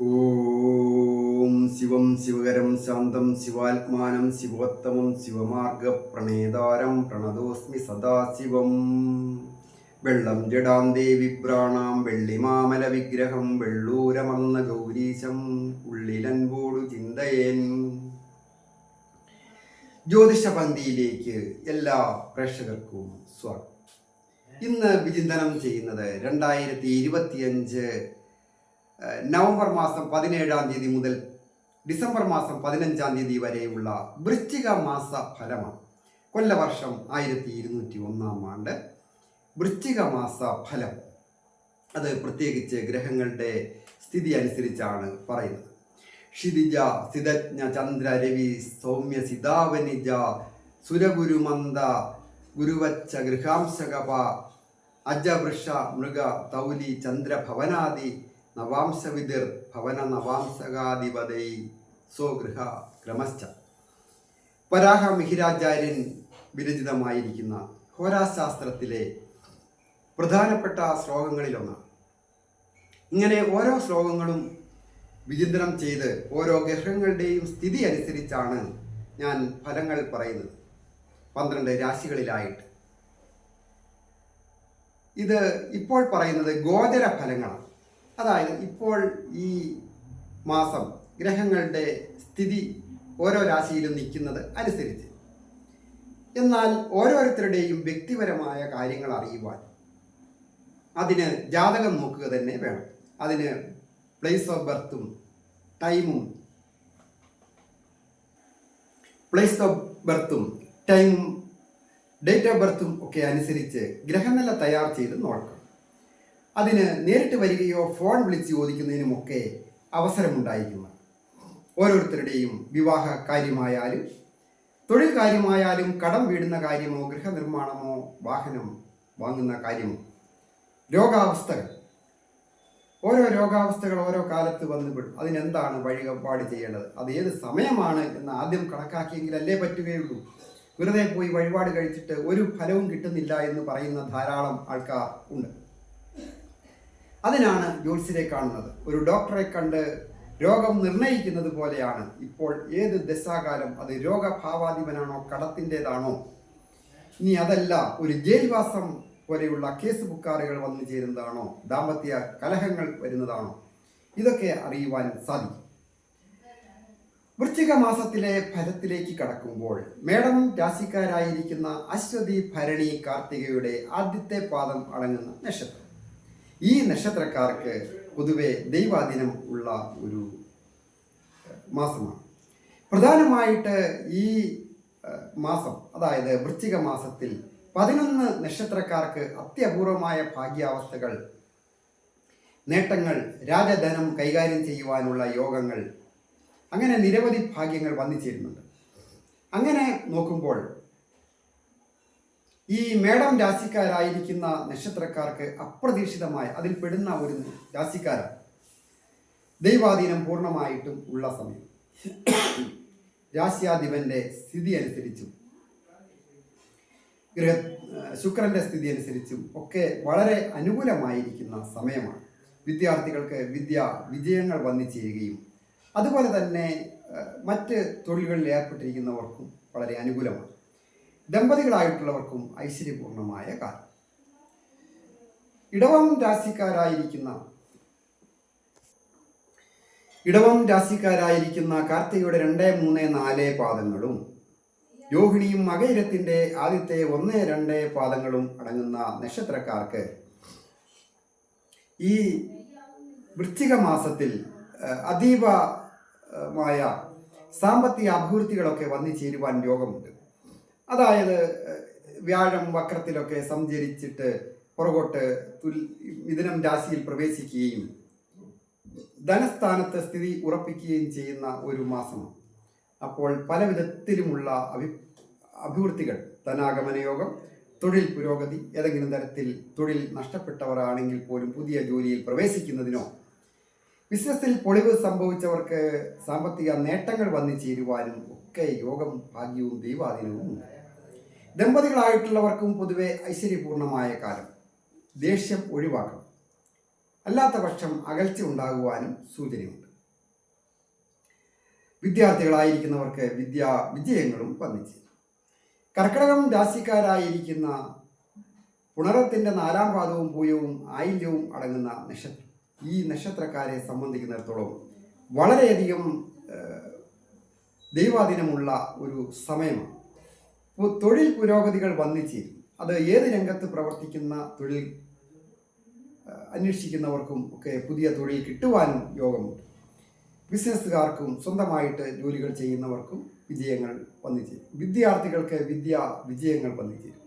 ഓം ശിവം ശിവകരം ശാന്തം ശിവാത്മാനം ശിവോത്തമം ശിവമാർഗ പ്രണേതാരം പ്രണതോസ്മി സദാശിവം. വെള്ളം ജടാം ദേവിബ്രാണാം വെള്ളിമാമല വിഗ്രഹം വെള്ളൂരമന്ന ഗൗരീശം ഉള്ളിലൻപോടു ചിന്തയേൻ. ജ്യോതിഷ പന്തിയിലേക്ക് എല്ലാ പ്രേക്ഷകർക്കും സ്വാഗതം. ഇന്ന് വിചിന്തനം ചെയ്യുന്നത് രണ്ടായിരത്തി ഇരുപത്തിയഞ്ച് നവംബർ മാസം പതിനേഴാം തീയതി മുതൽ ഡിസംബർ മാസം പതിനഞ്ചാം തീയതി വരെയുള്ള വൃശ്ചിക മാസ ഫലമാണ്. കൊല്ലവർഷം ആയിരത്തി ഇരുന്നൂറ്റി ഒന്നാം ആണ്ട് വൃശ്ചിക മാസ ഫലം. അത് പ്രത്യേകിച്ച് ഗ്രഹങ്ങളുടെ സ്ഥിതി അനുസരിച്ചാണ് പറയുന്നത്. ക്ഷിതിജ സിതജ്ഞ ചന്ദ്ര രവി സൗമ്യ സിതാവനിജ സുരഗുരുമന്ദ ഗുരുവച്ച ഗൃഹാംശകപ അജവൃഷ മൃഗ തൗലി ചന്ദ്രഭവനാദി നവാംശവിതിർ ഭവന നവാംശകാധിപതൈ സ്വഗൃഹ ക്രമശ്ച വരാഹ മിഹിരാചാര്യൻ വിരചിതമായിരിക്കുന്ന ഹോരാശാസ്ത്രത്തിലെ പ്രധാനപ്പെട്ട ശ്ലോകങ്ങളിലൊന്നാണ്. ഇങ്ങനെ ഓരോ ശ്ലോകങ്ങളും വിചിന്തനം ചെയ്ത് ഓരോ ഗ്രഹങ്ങളുടെയും സ്ഥിതി അനുസരിച്ചാണ് ഞാൻ ഫലങ്ങൾ പറയുന്നത്. പന്ത്രണ്ട് രാശികളിലായിട്ട്. ഇത് ഇപ്പോൾ പറയുന്നത് ഗോചര ഫലങ്ങളാണ് അതായത് ഇപ്പോൾ ഈ മാസം ഗ്രഹങ്ങളുടെ സ്ഥിതി ഓരോ രാശിയിലും നിൽക്കുന്നത് അനുസരിച്ച്. എന്നാൽ ഓരോരുത്തരുടെയും വ്യക്തിപരമായ കാര്യങ്ങൾ അറിയുവാൻ അതിന് ജാതകം നോക്കുക തന്നെ വേണം. അതിന് പ്ലേസ് ഓഫ് ബർത്തും ടൈമും പ്ലേസ് ഓഫ് ബർത്തും ടൈമും ഡേറ്റ് ഓഫ് ബർത്തും ഒക്കെ അനുസരിച്ച് ഗ്രഹനില തയ്യാർ ചെയ്ത് നോക്കണം. അതിന് നേരിട്ട് വരികയോ ഫോൺ വിളിച്ച് ചോദിക്കുന്നതിനുമൊക്കെ അവസരമുണ്ടായിരിക്കുന്നു. ഓരോരുത്തരുടെയും വിവാഹ കാര്യമായാലും തൊഴിൽ കാര്യമായാലും കടം വീടുന്ന കാര്യമോ ഗൃഹനിർമ്മാണമോ വാഹനം വാങ്ങുന്ന കാര്യമോ രോഗാവസ്ഥകൾ. ഓരോ രോഗാവസ്ഥകൾ ഓരോ കാലത്ത് വന്നുപെടും അതിനെന്താണ് വഴിപാട് ചെയ്യേണ്ടത്? അത് ഏത് സമയമാണ് എന്ന് ആദ്യം കണക്കാക്കിയെങ്കിലല്ലേ പറ്റുകയുള്ളൂ. വെറുതെ പോയി വഴിപാട് കഴിച്ചിട്ട് ഒരു ഫലവും കിട്ടുന്നില്ല എന്ന് പറയുന്ന ധാരാളം ആൾക്കാർ ഉണ്ട്. അതിനാണ് ജ്യോത്സ്യരെ കാണുന്നത്. ഒരു ഡോക്ടറെ കണ്ട് രോഗം നിർണയിക്കുന്നത് പോലെയാണ്. ഇപ്പോൾ ഏത് ദശാകാലം അത് രോഗഭാവാധിപനാണോ കടത്തിന്റെതാണോ? ഇനി അതല്ല ഒരു ജയിൽവാസം പോലെയുള്ള കേസ് ബുക്കാറുകൾ വന്നു ചേരുന്നതാണോ? ദാമ്പത്യ കലഹങ്ങൾ വരുന്നതാണോ? ഇതൊക്കെ അറിയുവാൻ സാധിക്കും. വൃശ്ചിക മാസത്തിലെ ഫലത്തിലേക്ക് കടക്കുമ്പോൾ മേടം രാശിക്കാരായിരിക്കുന്ന അശ്വതി ഭരണി കാർത്തികയുടെ ആദ്യത്തെ പാദം അടങ്ങുന്ന നക്ഷത്രം. ഈ നക്ഷത്രക്കാർക്ക് പൊതുവെ ദൈവാദിനം ഉള്ള ഒരു മാസമാണ്. പ്രധാനമായിട്ട് ഈ മാസം അതായത് വൃശ്ചിക മാസത്തിൽ പതിനൊന്ന് നക്ഷത്രക്കാർക്ക് അത്യപൂർവമായ ഭാഗ്യാവസ്ഥകൾ നേട്ടങ്ങൾ രാജധനം കൈകാര്യം ചെയ്യുവാനുള്ള യോഗങ്ങൾ അങ്ങനെ നിരവധി ഭാഗ്യങ്ങൾ വന്നു ചേരുന്നുണ്ട് അങ്ങനെ നോക്കുമ്പോൾ ഈ മേടം രാശിക്കാരായിരിക്കുന്ന നക്ഷത്രക്കാർക്ക് അപ്രതീക്ഷിതമായ അതിൽ പെടുന്ന ഒരു രാശിക്കാരൻ ദൈവാധീനം പൂർണമായിട്ടും ഉള്ള സമയം. രാശ്യാധിപന്റെ സ്ഥിതി അനുസരിച്ചും ഗ്രഹ ശുക്രന്റെ സ്ഥിതി അനുസരിച്ചും ഒക്കെ വളരെ അനുകൂലമായിരിക്കുന്ന സമയമാണ്. വിദ്യാർത്ഥികൾക്ക് വിദ്യ വിജയങ്ങൾ വന്നു അതുപോലെ തന്നെ മറ്റ് തൊഴിലുകളിൽ ഏർപ്പെട്ടിരിക്കുന്നവർക്കും വളരെ അനുകൂലമാണ്. ദമ്പതികളായിട്ടുള്ളവർക്കും ഐശ്വര്യപൂർണമായ കാലം. ഇടവം രാശിക്കാരായിരിക്കുന്ന ഇടവം രാശിക്കാരായിരിക്കുന്ന കാർത്തികയുടെ രണ്ട് മൂന്ന് നാല് പാദങ്ങളും രോഹിണിയും മകയിരത്തിന്റെ ആദ്യത്തെ ഒന്ന് രണ്ട് പാദങ്ങളും അടങ്ങുന്ന നക്ഷത്രക്കാർക്ക് ഈ വൃശ്ചിക മാസത്തിൽ അതീവമായ സാമ്പത്തിക അഭിവൃദ്ധികളൊക്കെ വന്നു ചേരുവാൻ യോഗമുണ്ട്. അതായത് വ്യാഴം വക്രത്തിലൊക്കെ സഞ്ചരിച്ചിട്ട് പുറകോട്ട് തുൽ മിഥുനം രാശിയിൽ പ്രവേശിക്കുകയും ധനസ്ഥാനത്ത് സ്ഥിതി ഉറപ്പിക്കുകയും ചെയ്യുന്ന ഒരു മാസമാണ്. അപ്പോൾ പല വിധത്തിലുമുള്ള അഭി അഭിവൃദ്ധികൾ ധനാഗമനയോഗം തൊഴിൽ പുരോഗതി ഏതെങ്കിലും തരത്തിൽ തൊഴിൽ നഷ്ടപ്പെട്ടവരാണെങ്കിൽ പോലും പുതിയ ജോലിയിൽ പ്രവേശിക്കുന്നതിനോ ബിസിനസ്സിൽ പൊളിവ് സംഭവിച്ചവർക്ക് സാമ്പത്തിക നേട്ടങ്ങൾ വന്നു ചേരുവാനും ഒക്കെ യോഗം ഭാഗ്യവും ദൈവാധീനവും ഉണ്ട് ദമ്പതികളായിട്ടുള്ളവർക്കും പൊതുവെ ഐശ്വര്യപൂർണമായ കാലം ദേഷ്യം ഒഴിവാക്കണം. അല്ലാത്ത പക്ഷം അകൽച്ച ഉണ്ടാകുവാനും സൂചനയുണ്ട്. വിദ്യാർത്ഥികളായിരിക്കുന്നവർക്ക് വിദ്യാ വിജയങ്ങളും വന്നിച്ചു കർക്കിടകം രാശിക്കാരായിരിക്കുന്ന പുണറത്തിന്റെ നാലാം പാദവും പൂയവും ആയില്യവും അടങ്ങുന്ന നക്ഷത്രം. ഈ നക്ഷത്രക്കാരെ സംബന്ധിക്കുന്നിടത്തോളം വളരെയധികം ദൈവാദിനമുള്ള ഒരു സമയമാണ്. ഇപ്പോൾ തൊഴിൽ പുരോഗതികൾ വന്നിച്ചേരും അത് ഏത് രംഗത്ത് പ്രവർത്തിക്കുന്ന തൊഴിൽ അന്വേഷിക്കുന്നവർക്കും ഒക്കെ പുതിയ തൊഴിൽ കിട്ടുവാനും യോഗമുണ്ട്. ബിസിനസ്സുകാർക്കും സ്വന്തമായിട്ട് ജോലികൾ ചെയ്യുന്നവർക്കും വിജയങ്ങൾ വന്നിച്ചേരും വിദ്യാർത്ഥികൾക്ക് വിദ്യ വിജയങ്ങൾ വന്നിച്ചേരും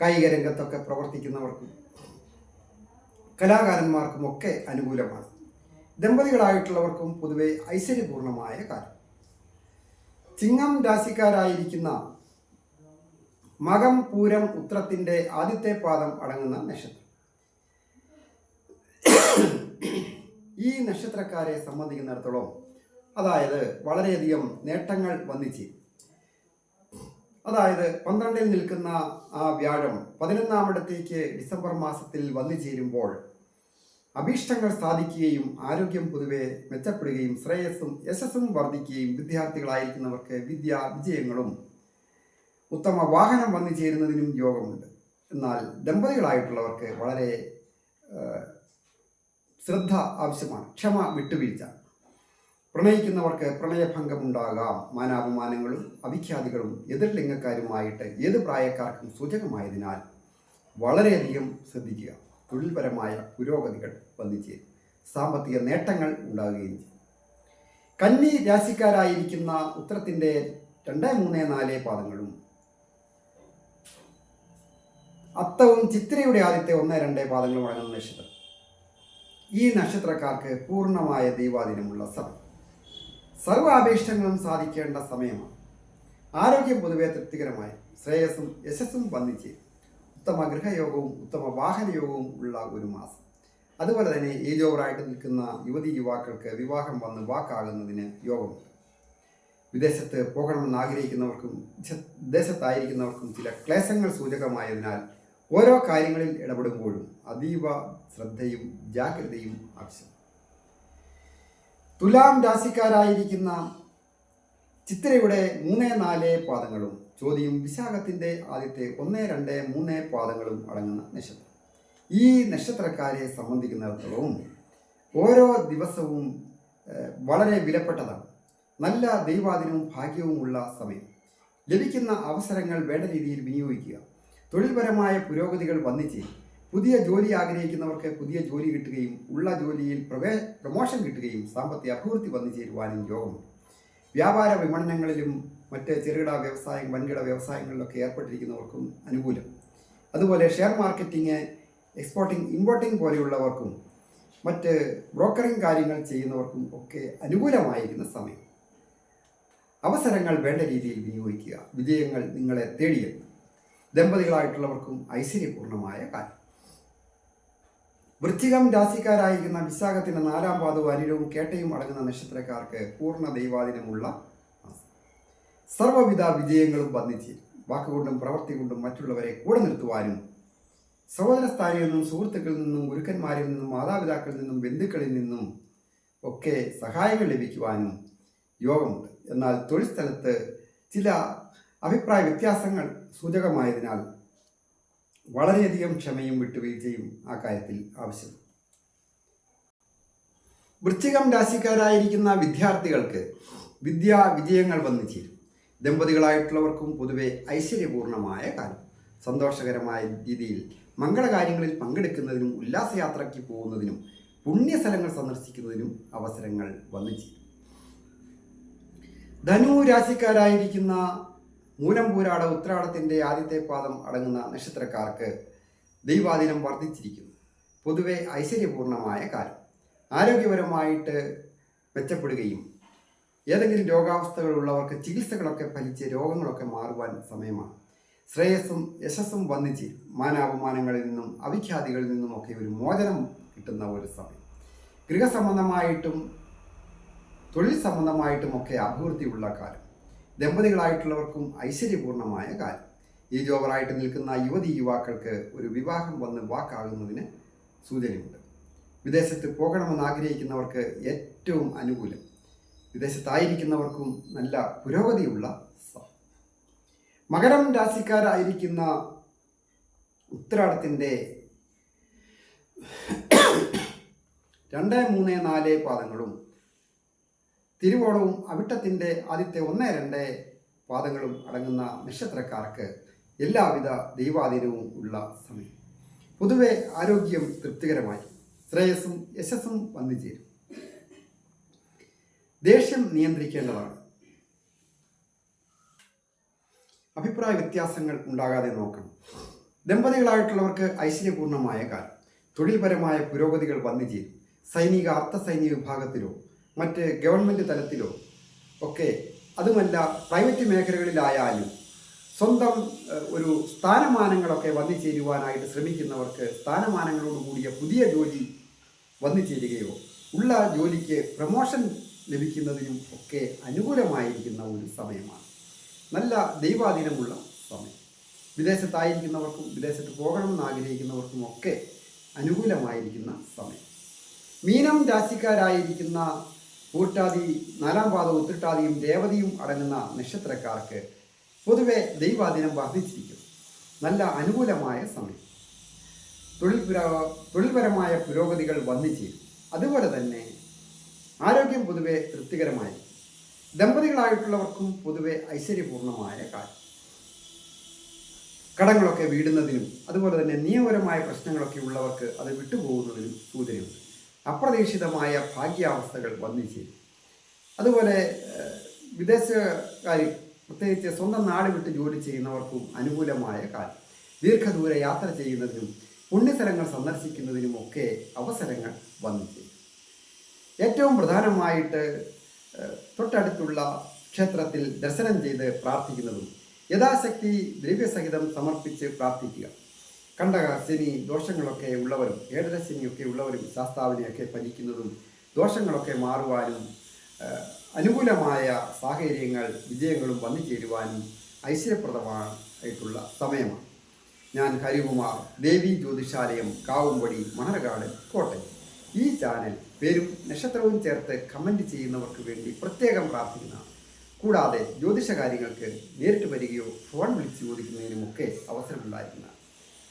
കായിക രംഗത്തൊക്കെ പ്രവർത്തിക്കുന്നവർക്കും കലാകാരന്മാർക്കും ഒക്കെ അനുകൂലമാണ്. ദമ്പതികളായിട്ടുള്ളവർക്കും പൊതുവെ ഐശ്വര്യപൂർണമായ കാലം. ചിങ്ങം രാശിക്കാരായിരിക്കുന്ന മകം പൂരം ഉത്രത്തിന്റെ ആദ്യത്തെ പാദം അടങ്ങുന്ന നക്ഷത്രം. ഈ നക്ഷത്രക്കാരെ സംബന്ധിക്കുന്നിടത്തോളം അതായത് വളരെയധികം നേട്ടങ്ങൾ വന്നിച്ച് അതായത് പന്ത്രണ്ടിൽ നിൽക്കുന്ന ആ വ്യാഴം പതിനൊന്നാമിടത്തേക്ക് ഡിസംബർ മാസത്തിൽ വന്നു ചേരുമ്പോൾ അഭീഷ്ടങ്ങൾ സാധിക്കുകയും ആരോഗ്യം പൊതുവെ മെച്ചപ്പെടുകയും ശ്രേയസ്സും യശസ്സും വർദ്ധിക്കുകയും വിദ്യാർത്ഥികളായിരിക്കുന്നവർക്ക് വിദ്യ വിജയങ്ങളും ഉത്തമ വാഹനം വന്നു ചേരുന്നതിനും യോഗമുണ്ട്. എന്നാൽ ദമ്പതികളായിട്ടുള്ളവർക്ക് വളരെ ശ്രദ്ധ ആവശ്യമാണ്. ക്ഷമ വിട്ടുവീഴ്ച. പ്രണയിക്കുന്നവർക്ക് പ്രണയഭംഗമുണ്ടാകാം. മാനാപമാനങ്ങളും അവിഖ്യാതികളും എതിർലിംഗക്കാരുമായിട്ട് ഏത് പ്രായക്കാർക്കും സൂചകമായതിനാൽ വളരെയധികം ശ്രദ്ധിക്കുക. തൊഴിൽപരമായ പുരോഗതികൾ വന്നിച്ചേരും സാമ്പത്തിക നേട്ടങ്ങൾ ഉണ്ടാകുകയും ചെയ്യും. കന്നി രാശിക്കാരായിരിക്കുന്ന ഉത്തരത്തിന്റെ രണ്ട് മൂന്ന് നാല് പാദങ്ങളും അത്തവും ചിത്രയുടെ ആദ്യത്തെ ഒന്ന് രണ്ട് പാദങ്ങളും അടങ്ങുന്ന നക്ഷത്രം. ഈ നക്ഷത്രക്കാർക്ക് പൂർണമായ ദൈവാധീനമുള്ള സമയം സർവാപേക്ഷങ്ങളും സാധിക്കേണ്ട സമയമാണ്. ആരോഗ്യം പൊതുവെ തൃപ്തികരമായി ശ്രേയസ്സും യശസ്സും വന്നിച്ച് ഉത്തമ ഗൃഹയോഗവും ഉത്തമ വാഹനയോഗവും ഉള്ള ഒരു മാസം. അതുപോലെ തന്നെ ഏജ് ഓവറായിട്ട് നിൽക്കുന്ന യുവതി യുവാക്കൾക്ക് വിവാഹം വന്ന് വാക്കാകുന്നതിന് യോഗമുണ്ട്. വിദേശത്ത് പോകണമെന്ന് ആഗ്രഹിക്കുന്നവർക്കും വിദേശത്തായിരിക്കുന്നവർക്കും ചില ക്ലേശങ്ങൾ സൂചകമായതിനാൽ ഓരോ കാര്യങ്ങളിൽ ഇടപെടുമ്പോഴും അതീവ ശ്രദ്ധയും ജാഗ്രതയും ആവശ്യം തുലാം രാശിക്കാരായിരിക്കുന്ന ചിത്രയുടെ മൂന്ന് നാല് പാദങ്ങളും ചോദ്യം വിശാഖത്തിന്റെ ആദ്യത്തെ ഒന്ന് രണ്ട് മൂന്ന് പാദങ്ങളും അടങ്ങുന്ന നക്ഷത്രം. ഈ നക്ഷത്രക്കാരെ സംബന്ധിക്കുന്നിടത്തോളവും ഓരോ ദിവസവും വളരെ വിലപ്പെട്ടതാണ്. നല്ല ദൈവാധീനവും ഭാഗ്യവുമുള്ള സമയം. ലഭിക്കുന്ന അവസരങ്ങൾ വേണ്ട രീതിയിൽ വിനിയോഗിക്കുക. തൊഴിൽപരമായ പുരോഗതികൾ വന്നിച്ച് പുതിയ ജോലി ആഗ്രഹിക്കുന്നവർക്ക് പുതിയ ജോലി കിട്ടുകയും ഉള്ള ജോലിയിൽ പ്രവേ പ്രമോഷൻ കിട്ടുകയും സാമ്പത്തിക അഭിവൃദ്ധി വന്നു ചേരുവാനും യോഗമുണ്ട്. വ്യാപാര വിപണനങ്ങളിലും മറ്റ് ചെറുകിട വ്യവസായം വൻകിട വ്യവസായങ്ങളിലൊക്കെ ഏർപ്പെട്ടിരിക്കുന്നവർക്കും അനുകൂലം. അതുപോലെ ഷെയർ മാർക്കറ്റിങ് എക്സ്പോർട്ടിംഗ് ഇമ്പോർട്ടിംഗ് പോലെയുള്ളവർക്കും മറ്റ് ബ്രോക്കറിംഗ് കാര്യങ്ങൾ ചെയ്യുന്നവർക്കും ഒക്കെ അനുകൂലമായിരിക്കുന്ന സമയം. അവസരങ്ങൾ വേണ്ട രീതിയിൽ വിനിയോഗിക്കുക. വിജയങ്ങൾ നിങ്ങളെ തേടിയെത്തും. ദമ്പതികളായിട്ടുള്ളവർക്കും ഐശ്വര്യപൂർണമായ കാലം. വൃശ്ചികം രാശിക്കാരായിരിക്കുന്ന വിശാഖത്തിന്റെ നാലാം പാദവും അനിലവും കേട്ടയും അടങ്ങുന്ന നക്ഷത്രക്കാർക്ക് പൂർണ ദൈവാധീനമുള്ള സർവവിധ വിജയങ്ങളും വന്നിച്ച് വാക്കുകൊണ്ടും പ്രവൃത്തി കൊണ്ടും മറ്റുള്ളവരെ കൂടെ നിർത്തുവാനും സഹോദര സ്ഥാനിൽ നിന്നും സുഹൃത്തുക്കളിൽ നിന്നും ഗുരുക്കന്മാരിൽ നിന്നും മാതാപിതാക്കളിൽ നിന്നും ബന്ധുക്കളിൽ നിന്നും ഒക്കെ സഹായങ്ങൾ ലഭിക്കുവാനും യോഗമുണ്ട്. എന്നാൽ തൊഴിൽ സ്ഥലത്ത് ചില അഭിപ്രായ വ്യത്യാസങ്ങൾ സൂചകമായതിനാൽ വളരെയധികം ക്ഷമയും വിട്ടുവീഴ്ചയും ആ കാര്യത്തിൽ ആവശ്യം. വൃശ്ചികം രാശിക്കാരായിരിക്കുന്ന വിദ്യാർത്ഥികൾക്ക് വിദ്യാ വിജയങ്ങൾ വന്നു ചേരും. ദമ്പതികളായിട്ടുള്ളവർക്കും പൊതുവെ ഐശ്വര്യപൂർണമായ കാലം. സന്തോഷകരമായ രീതിയിൽ മംഗളകാര്യങ്ങളിൽ പങ്കെടുക്കുന്നതിനും ഉല്ലാസയാത്രയ്ക്ക് പോകുന്നതിനും പുണ്യസ്ഥലങ്ങൾ സന്ദർശിക്കുന്നതിനും അവസരങ്ങൾ വന്നു ചേരും. ധനു രാശിക്കാരായിരിക്കുന്ന മൂലംപൂരാട ഉത്രാടത്തിന്റെ ആദ്യത്തെ പാദം അടങ്ങുന്ന നക്ഷത്രക്കാർക്ക് ദൈവാധീനം വർദ്ധിച്ചിരിക്കുന്നു. പൊതുവെ ഐശ്വര്യപൂർണമായ കാലം. ആരോഗ്യപരമായിട്ട് മെച്ചപ്പെടുകയും ഏതെങ്കിലും രോഗാവസ്ഥകളുള്ളവർക്ക് ചികിത്സകളൊക്കെ ഫലിച്ച് രോഗങ്ങളൊക്കെ മാറുവാൻ സമയമാണ്. ശ്രേയസ്സും യശസ്സും വന്നിച്ച് മാനാപമാനങ്ങളിൽ നിന്നും അവിഖ്യാതികളിൽ നിന്നുമൊക്കെ ഒരു മോചനം കിട്ടുന്ന ഒരു സമയം. ഗൃഹസംബന്ധമായിട്ടും തൊഴിൽ സംബന്ധമായിട്ടുമൊക്കെ അഭിവൃദ്ധിയുള്ള കാലം. ദമ്പതികളായിട്ടുള്ളവർക്കും ഐശ്വര്യപൂർണമായ കാലം ഈ ജോബറായിട്ട് നിൽക്കുന്ന യുവതി യുവാക്കൾക്ക് ഒരു വിവാഹം വന്ന് വാക്കാകുന്നതിന് സൂചനയുണ്ട്. വിദേശത്ത് പോകണമെന്ന് ആഗ്രഹിക്കുന്നവർക്ക് ഏറ്റവും അനുകൂലം. വിദേശത്തായിരിക്കുന്നവർക്കും നല്ല പുരോഗതിയുള്ള മകരം രാശിക്കാരായിരിക്കുന്ന ഉത്തരാടത്തിന്റെ രണ്ട് മൂന്ന് നാല് പാദങ്ങളും തിരുവോണവും അവിട്ടത്തിന്റെ ആദ്യത്തെ ഒന്ന് രണ്ട് പാദങ്ങളും അടങ്ങുന്ന നക്ഷത്രക്കാർക്ക് എല്ലാവിധ ദൈവാധീനവും ഉള്ള സമയം. പൊതുവെ ആരോഗ്യം തൃപ്തികരമായി. ശ്രേയസ്സും യശസ്സും വന്നു ചേരും ദേഷ്യം നിയന്ത്രിക്കേണ്ടതാണ്. അഭിപ്രായ വ്യത്യാസങ്ങൾ ഉണ്ടാകാതെ നോക്കണം. ദമ്പതികളായിട്ടുള്ളവർക്ക് ഐശ്വര്യപൂർണമായ കാലം. തൊഴിൽപരമായ പുരോഗതികൾ വന്നു ചേരും സൈനിക അർദ്ധ സൈനിക വിഭാഗത്തിലോ മറ്റ് ഗവൺമെന്റ് തലത്തിലോ ഒക്കെ അതുമല്ല പ്രൈവറ്റ് മേഖലകളിലായാലും സ്വന്തം ഒരു സ്ഥാനമാനങ്ങളൊക്കെ വന്നു ചേരുവാനായിട്ട് ശ്രമിക്കുന്നവർക്ക് സ്ഥാനമാനങ്ങളോട് കൂടിയ പുതിയ ജോലി വന്നു ചേരുകയോ ഉള്ള ജോലിക്ക് പ്രമോഷൻ ലഭിക്കുന്നതിനും ഒക്കെ അനുകൂലമായിരിക്കുന്ന ഒരു സമയമാണ്. നല്ല ദൈവാധീനമുള്ള സമയം. വിദേശത്തായിരിക്കുന്നവർക്കും വിദേശത്ത് പോകണമെന്ന് ആഗ്രഹിക്കുന്നവർക്കും ഒക്കെ അനുകൂലമായിരിക്കുന്ന സമയം. മീനം രാശിക്കാരായിരിക്കുന്ന പൂട്ടാതി നാലാം പാദവും ഉത്തിട്ടാതിയും രേവതിയും അടങ്ങുന്ന നക്ഷത്രക്കാർക്ക് പൊതുവെ ദൈവാദിനം വർദ്ധിച്ചിരിക്കും നല്ല അനുകൂലമായ സമയം. തൊഴിൽ പുര- തൊഴിൽപരമായ പുരോഗതികൾ വന്നു ചേരും അതുപോലെ തന്നെ ആരോഗ്യം പൊതുവെ തൃപ്തികരമായി ദമ്പതികളായിട്ടുള്ളവർക്കും പൊതുവെ ഐശ്വര്യപൂർണമായ കാര്യം. കടങ്ങളൊക്കെ വീടുന്നതിനും അതുപോലെ തന്നെ നിയമപരമായ പ്രശ്നങ്ങളൊക്കെ ഉള്ളവർക്ക് അത് വിട്ടുപോകുന്നതിനും സൂചനയുണ്ട്. അപ്രതീക്ഷിതമായ ഭാഗ്യാവസ്ഥകൾ വന്നു ചേരും അതുപോലെ വിദേശകാര്യം വിദേശകാരി പ്രത്യേകിച്ച് സ്വന്തം നാട് വിട്ട് ജോലി ചെയ്യുന്നവർക്കും അനുകൂലമായ കാലം. ദീർഘദൂര യാത്ര ചെയ്യുന്നതിനും പുണ്യസ്ഥലങ്ങൾ സന്ദർശിക്കുന്നതിനും ഒക്കെ അവസരങ്ങൾ വന്നു ചേരും ഏറ്റവും പ്രധാനമായിട്ട് തൊട്ടടുത്തുള്ള ക്ഷേത്രത്തിൽ ദർശനം ചെയ്ത് പ്രാർത്ഥിക്കുന്നതും യഥാശക്തി ദ്രവ്യസഹിതം സമർപ്പിച്ച് പ്രാർത്ഥിക്കുക. കണ്ടക ശനി ദോഷങ്ങളൊക്കെ ഉള്ളവരും ഏഴര ശനിയൊക്കെ ഉള്ളവരും ശാസ്താവിനെയൊക്കെ ഭരിക്കുന്നതും ദോഷങ്ങളൊക്കെ മാറുവാനും അനുകൂലമായ സാഹചര്യങ്ങൾ വിജയങ്ങളും വന്നു ചേരുവാനും ഐശ്വര്യപ്രദമായിട്ടുള്ള സമയമാണ്. ഞാൻ ഹരികുമാർ ദേവി ജ്യോതിഷാലയം കാവുംപടി മണർകാട് കോട്ടയം. ഈ ചാനൽ പേരും നക്ഷത്രവും ചേർത്ത് കമന്റ് ചെയ്യുന്നവർക്ക് വേണ്ടി പ്രത്യേകം പ്രാർത്ഥിക്കുന്നതാണ് കൂടാതെ ജ്യോതിഷ കാര്യങ്ങൾക്ക് നേരിട്ട് വരികയോ ഫോൺ വിളിച്ച് ചോദിക്കുന്നതിനുമൊക്കെ അവസരമുണ്ടായിരിക്കുന്നതാണ്